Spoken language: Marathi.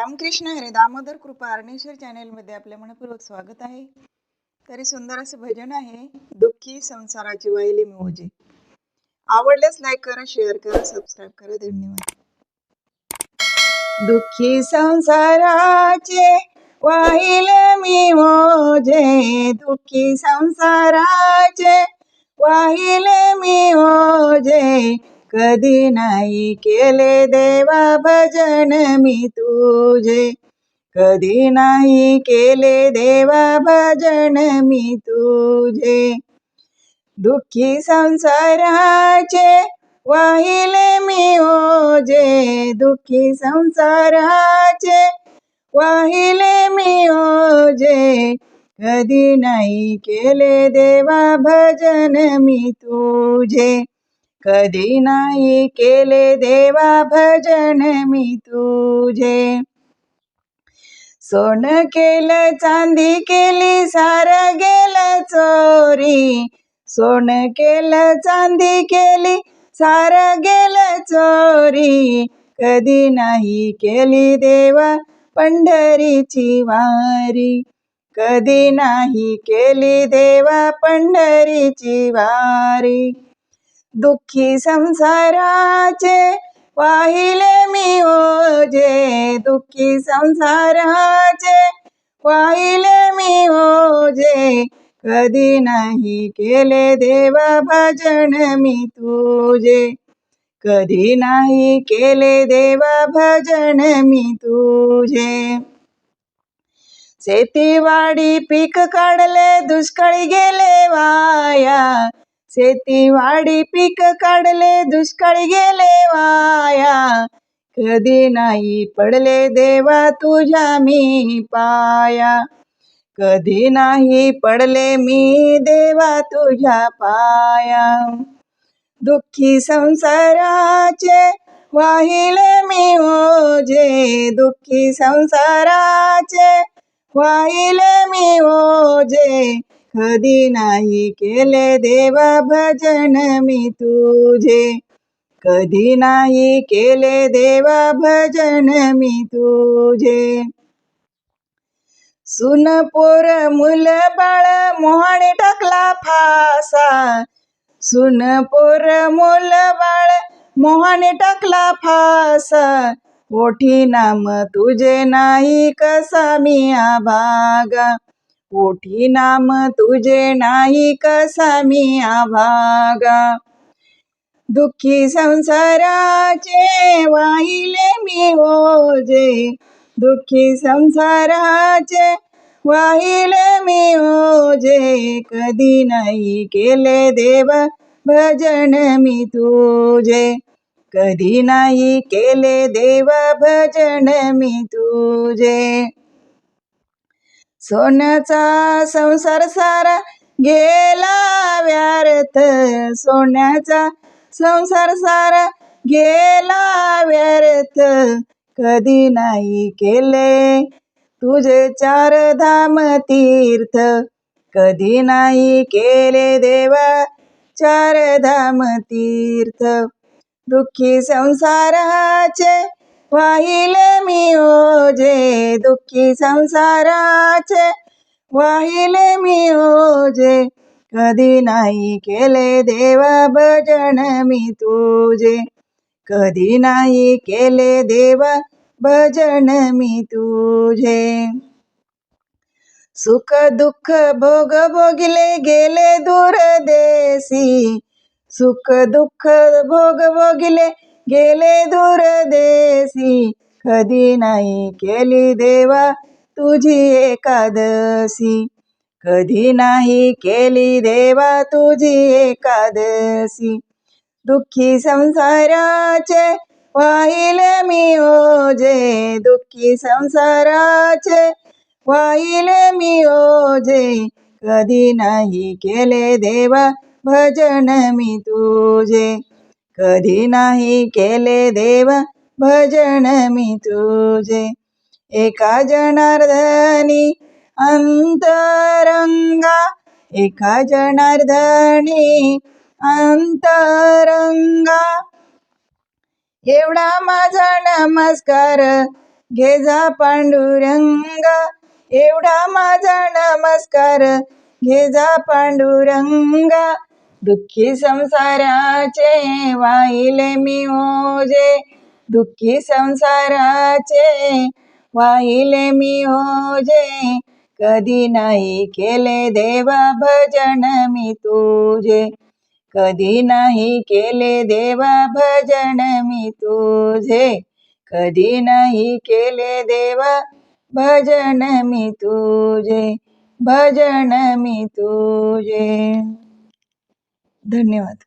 रामकृष्ण हरे दामोदर कृपा अर्णेश्वर चॅनेलमध्ये आपले मनपूर्वक स्वागत आहे. तरी सुंदर असे भजन आहे दुःखी संसाराची वाहिली मोजे. आवडल्यास लाईक करा शेअर करा सबस्क्राईब करा. धन्यवाद. दुःखी संसाराचे वाहिले मी मोजे. दुःखी संसाराचे वाहिले मी मोजे. कधी नाही केले देवा भजन मी तुझे. कधी नाही केले देवा भजन मी तुझे. दुःखी संसाराचे वाहिले मी ओजे दुःखी संसाराचे वाहिले मी ओजे कधी नाही केले देवा भजन मी तुझे. कधी नाही केले देवा भजन मी तुझे. सोन केलं चांदी केली सार गेलं चोरी. सोन केलं चांदी केली सार गेलं चोरी. कधी नाही केली देवा पंढरीची वारी. कधी नाही केली देवा पंढरीची वारी. दुःखी संसाराचे वाहिले मी ओझे दुःखी संसाराचे वाहिले मी ओझे कधी नाही केले देवा भजन मी तुझे. कधी नाही केले देवा भजन मी तुझे. शेतीवाडी पीक काढले, दुष्काळी गेले वाया. शेतीवाडी पीक काढले दुष्काळी गेले वाया. कधी नाही पडले देवा तुझ्या मी पाया. कधी नाही पडले मी देवा तुझ्या पाया. दुःखी संसाराचे वाहिले मी ओझे. दुःखी संसाराचे वाहिले मी ओझे. कधी नाही केले देवा भजन मी तुझे. कधी नाही केले देवा भजन मी तुझे. सुन पोर मुल बाळ मोहाने टाकला फासा. सुन पोर मुल बाळ मोहाने टाकला फासा. कोठी नाम तुझे नाही कसा मी आभागा. कोठी नाम तुझे नाही कसा मी आभागा दुःखी संसाराचे वाहिले मी ओजे दुःखी संसाराचे वाहिले मी ओजे कधी नाही केले देव भजन मी तुझे. कधी नाही केले देव भजन मी तुझे. सोन्याचा संसार सारा गेला व्यर्थ. सोन्याचा संसार सारा गेला व्यर्थ. कधी नाही केले तुझे चार धाम तीर्थ. कधी नाही केले देवा चार धाम तीर्थ. दुःखी संसाराचे वाहिले मी ओझे दुःखी संसाराचे. वाहिले मी ओझे कधी नाही केले देवा भजन मी तुझे. कधी नाही केले देवा भजन मी तुझे. सुख दुःख भोग भोगले गेले दूर देसी. सुख दुःख भोग भोगले गेले दूरदेसी कधी नाही केली देवा तुझी एकादशी. कधी नाही केली देवा तुझी एकादशी. दुःखी संसाराचे वाहिले मी ओझे दुःखी संसाराचे वाहिले मी ओझे. कधी नाही केले देवा भजन मी तुझे. कधी नाही केले देव भजन मी तुझे. एका जनार्दनी अंतरंगा एका जनार्दनी अंतरंगा. एवढा माझा नमस्कार घे जा पांडुरंगा. एवढा माझा नमस्कार घे जा पांडुरंगा. दुःखी संसाराचे वाहिले मी ओजे दुःखी संसाराचे वाहिले मी ओजे कधी नाही केले देवा भजन मी तुझे. कधी नाही केले देवा भजन मी तुझे. कधी नाही केले देवा भजन मी तुझे. भजन मी तुझे. धन्यवाद.